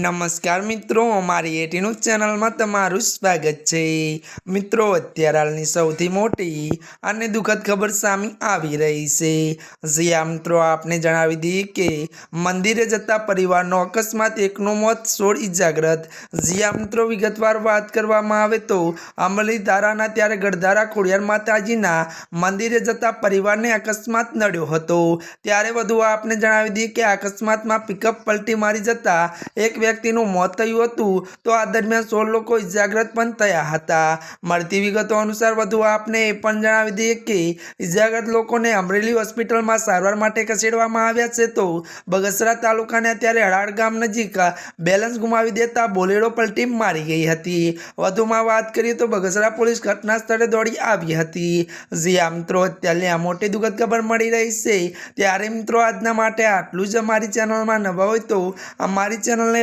નમસ્કાર મિત્રો, અમારી એટીનું ચેનલમાં તમારું સ્વાગત છે. મિત્રો, અત્યારે હાલની સૌથી મોટી અને દુઃખદ ખબર સામે આવી રહી છે. જ્યાં મિત્રો, આપને જણાવી દઈએ કે મંદિરે જતા પરિવારનો અકસ્માત એકનું મોત સોળ ઇજાગ્રત જ્યાં મિત્રો, વિગતવાર વાત કરવામાં આવે તો અમલી ધારાના ત્યારે ગઢધારા ખોડિયાર માતાજીના મંદિરે જતા પરિવારને અકસ્માત નડ્યો હતો. ત્યારે વધુ આપને જણાવી દઈએ કે અકસ્માતમાં પિકઅપ પલટી મારી જતા એક વ્યક્તિનું મોત થયું હતું, તો આ દરમિયાન સોળ લોકો ઇજાગ્રસ્ત પણ થયા હતા. મળતી વિગતો અનુસાર વધુ આપને એ પણ જણાવી દઈએ કે, ઇજાગ્રસ્ત લોકોને અમરેલી હોસ્પિટલમાં સારવાર માટે ખસેડવામાં આવ્યા છે તો, બગસરા તાલુકાને અત્યારે હળાડ ગામ નજીક બેલેન્સ ગુમાવી દેતા બોલેરો પલટી મારી ગઈ હતી. વધુમાં વાત કરીએ તો બગસરા પોલીસ ઘટના સ્થળે દોડી આવી હતી. જે આ મિત્રો, અત્યારે આ મોટી દુઃખદ ખબર મળી રહી છે. ત્યારે મિત્રો, આજના માટે આટલું જ. અમારી ચેનલમાં નવા હોય તો અમારી ચેનલને